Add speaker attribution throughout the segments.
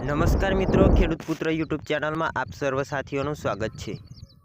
Speaker 1: નમસ્કાર મિત્રો, ખેડૂત પુત્ર યુટ્યુબ ચેનલમાં આપ સર્વ સાથીઓનું સ્વાગત છે.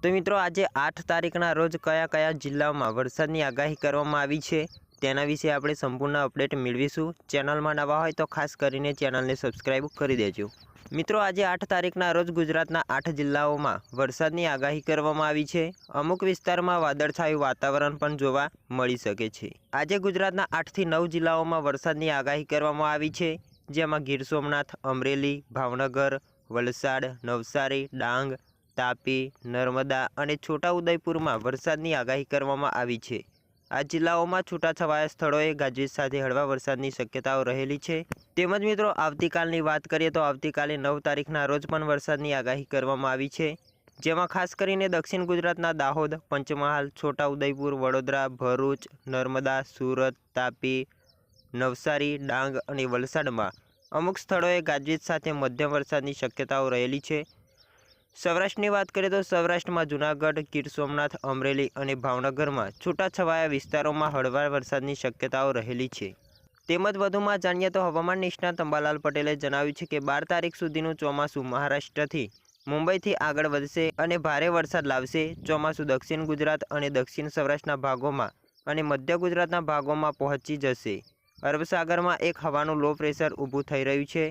Speaker 1: તો મિત્રો, આજે આઠ તારીખના રોજ કયા કયા જિલ્લાઓમાં વરસાદની આગાહી કરવામાં આવી છે, તેના વિશે આપણે સંપૂર્ણ અપડેટ મેળવીશું. ચેનલમાં નવા હોય તો ખાસ કરીને ચેનલને સબસ્ક્રાઈબ કરી દેજો. મિત્રો, આજે આઠ તારીખના રોજ ગુજરાતના આઠ જિલ્લાઓમાં વરસાદની આગાહી કરવામાં આવી છે. અમુક વિસ્તારમાં વાદળછાયું વાતાવરણ પણ જોવા મળી શકે છે. આજે ગુજરાતના આઠથી નવ જિલ્લાઓમાં વરસાદની આગાહી કરવામાં આવી છે. જેમાં ગીર સોમનાથ, અમરેલી, ભાવનગર, વલસાડ, નવસારી, ડાંગ, તાપી, નર્મદા અને છોટાઉદેપુરમાં વરસાદની આગાહી કરવામાં આવી છે. આ જિલ્લાઓમાં છૂટાછવાયા સ્થળોએ ગાજવીજ સાથે હળવા વરસાદની શક્યતાઓ રહેલી છે. તેમજ મિત્રો, આવતીકાલની વાત કરીએ તો આવતીકાલે નવ તારીખના રોજ પણ વરસાદની આગાહી કરવામાં આવી છે. જેમાં ખાસ કરીને દક્ષિણ ગુજરાતના દાહોદ, પંચમહાલ, છોટાઉદેપુર, વડોદરા, ભરૂચ, નર્મદા, સુરત, તાપી, નવસારી, ડાંગ અને વલસાડમાં અમુક સ્થળોએ ગાજવીજ સાથે મધ્યમ વરસાદની શક્યતાઓ રહેલી છે. સૌરાષ્ટ્રની વાત કરીએ તો સૌરાષ્ટ્રમાં જૂનાગઢ, ગીર સોમનાથ, અમરેલી અને ભાવનગરમાં છૂટાછવાયા વિસ્તારોમાં હળવા વરસાદની શક્યતાઓ રહેલી છે. તેમજ વધુમાં જાણીએ તો હવામાન નિષ્ણાત અંબાલાલ પટેલે જણાવ્યું છે કે બાર તારીખ સુધીનું ચોમાસું મહારાષ્ટ્રથી મુંબઈથી આગળ વધશે અને ભારે વરસાદ લાવશે. ચોમાસું દક્ષિણ ગુજરાત અને દક્ષિણ સૌરાષ્ટ્રના ભાગોમાં અને મધ્ય ગુજરાતના ભાગોમાં પહોંચી જશે. અરબસાગરમાં એક હવાનું લો પ્રેશર ઊભું થઈ રહ્યું છે,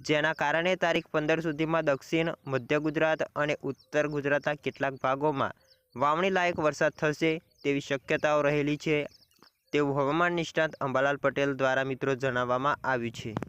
Speaker 1: જેના કારણે તારીખ પંદર સુધીમાં દક્ષિણ, મધ્ય ગુજરાત અને ઉત્તર ગુજરાતના કેટલાક ભાગોમાં વાવણી લાયક વરસાદ થશે તેવી શક્યતાઓ રહેલી છે. તેવું હવામાન નિષ્ણાત અંબાલાલ પટેલ દ્વારા મિત્રો જણાવવામાં આવ્યું છે.